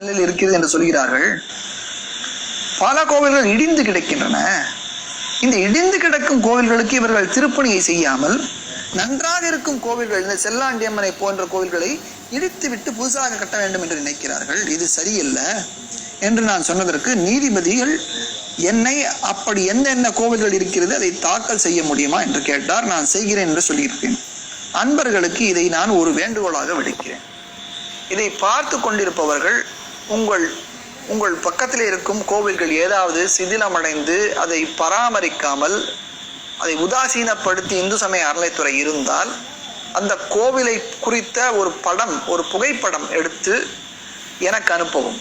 நிலையில் இருக்கிறது என்று சொல்கிறார்கள். பல கோவில்கள் இடிந்து கிடக்கின்றன. இந்த இடிந்து கிடக்கும் கோவில்களுக்கு இவர்கள் திருப்பணியை செய்யாமல் நன்றாக இருக்கும் கோவில்கள் இந்த செல்லாண்டியம்மனை போன்ற கோவில்களை இடித்து விட்டு புதுசாக கட்ட வேண்டும் என்று நினைக்கிறார்கள். இது சரியல்ல. என்று நான் சொன்னதற்கு நீதிபதிகள் என்னை அப்படி என்னென்ன கோவில்கள் இருக்கிறது அதை தாக்கல் செய்ய முடியுமா என்று கேட்டார். நான் செய்கிறேன் என்று சொல்லியிருப்பேன். அன்பர்களுக்கு இதை நான் ஒரு வேண்டுகோளாக விடுக்கிறேன். இதை பார்த்து கொண்டிருப்பவர்கள் உங்கள் உங்கள் பக்கத்தில் இருக்கும் கோவில்கள் ஏதாவது சிதிலமடைந்து அதை பராமரிக்காமல் அதை உதாசீனப்படுத்தி இந்து சமய அறநிலைத்துறை இருந்தால் அந்த கோவிலை குறித்த ஒரு படம் ஒரு புகைப்படம் எடுத்து எனக்கு அனுப்பவும்.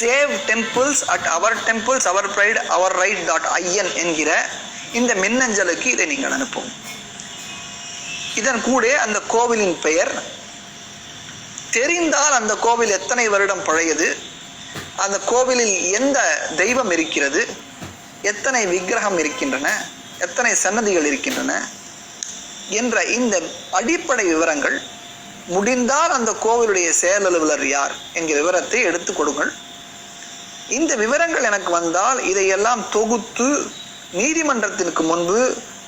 Save temples at our temples our pride our right dot in என்கிற இந்த மின்னஞ்சலுக்கு இதை நீங்கள் அனுப்பவும். இதன் கூட அந்த கோவிலின் பெயர் தெரிந்தால் அந்த கோவில் எத்தனை வருடம் பழையது? அந்த கோவிலில் எந்த தெய்வம் இருக்கிறது? எத்தனை விக்கிரகம் இருக்கின்றன? எத்தனை சன்னதிகள் இருக்கின்றன? என்ற இந்த அடிப்படை விவரங்கள் முடிந்தால் அந்த கோவிலுடைய செயலலுவலர் யார்? என்கிற விவரத்தை எடுத்து கொடுங்கள். இந்த விவரங்கள் எனக்கு வந்தால் இதையெல்லாம் தொகுத்து நீதிமன்றத்திற்கு முன்பு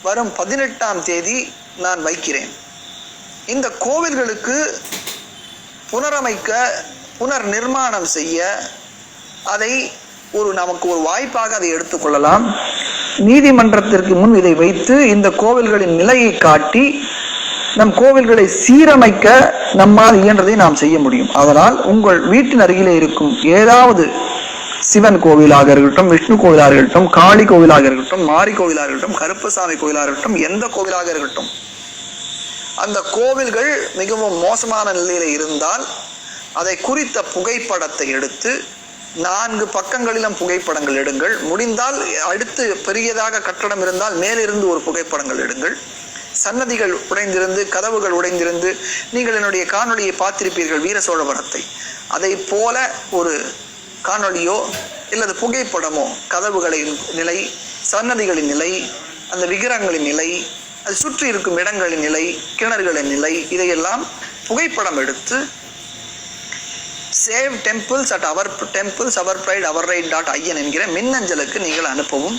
வரும் பதினெட்டாம் தேதி நான் வைக்கிறேன். இந்த கோவில்களுக்கு புனரமைக்க புனர் நிர்மாணம் செய்ய அதை ஒரு நமக்கு ஒரு வாய்ப்பாக அதை எடுத்துக்கொள்ளலாம் நீதிமன்றத்திற்கு முன் இதை வைத்து இந்த கோவில்களின் நிலையை காட்டி நம் கோவில்களை சீரமைக்க நம்மால் இயன்றதை நாம் செய்ய முடியும். அதனால் உங்கள் வீட்டின் அருகிலே இருக்கும் ஏதாவது சிவன் கோவிலாக இருக்கட்டும் விஷ்ணு கோவிலாக இருக்கட்டும் காளி கோவிலாக இருக்கட்டும் மாரி கோவிலாக இருக்கட்டும் கருப்பசாமி கோவிலாக இருக்கட்டும் எந்த கோவிலாக இருக்கட்டும் அந்த கோவில்கள் மிகவும் மோசமான நிலையில் இருந்தால் அதை குறித்த புகைப்படத்தை எடுத்து நான்கு பக்கங்களிலும் புகைப்படங்கள் எடுங்கள். முடிந்தால் அடுத்து பெரியதாக கட்டடம் இருந்தால் மேலிருந்து ஒரு புகைப்படங்கள் எடுங்கள். சன்னதிகள் உடைந்திருந்து கதவுகள் உடைந்திருந்து நீங்கள் என்னுடைய காணொளியை பார்த்திருப்பீர்கள் வீர சோழபுரத்தை அதை போல ஒரு காணொளியோ இல்லது புகைப்படமோ கதவுகளின் நிலை சன்னதிகளின் நிலை அந்த விக்கிரகங்களின் நிலை அது சுற்றி இருக்கும் இடங்களின் நிலை கிணறுகளின் நிலை இதையெல்லாம் புகைப்படம் எடுத்து save temples at our temples our pride our right dot in என்கிற மின்னஞ்சலுக்கு நீங்கள் அனுப்பவும்.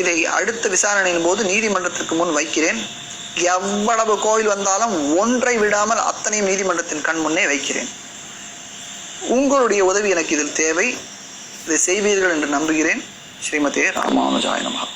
இதை அடுத்த விசாரணையின் போது நீதிமன்றத்திற்கு முன் வைக்கிறேன். எவ்வளவு கோவில் வந்தாலும் ஒன்றை விடாமல் அத்தனையும் நீதிமன்றத்தின் கண் முன்னே வைக்கிறேன். உங்களுடைய உதவி எனக்கு இதில் தேவை. இதை செய்வீர்கள் என்று நம்புகிறேன். ஸ்ரீமதே ராமானுஜாய நமகா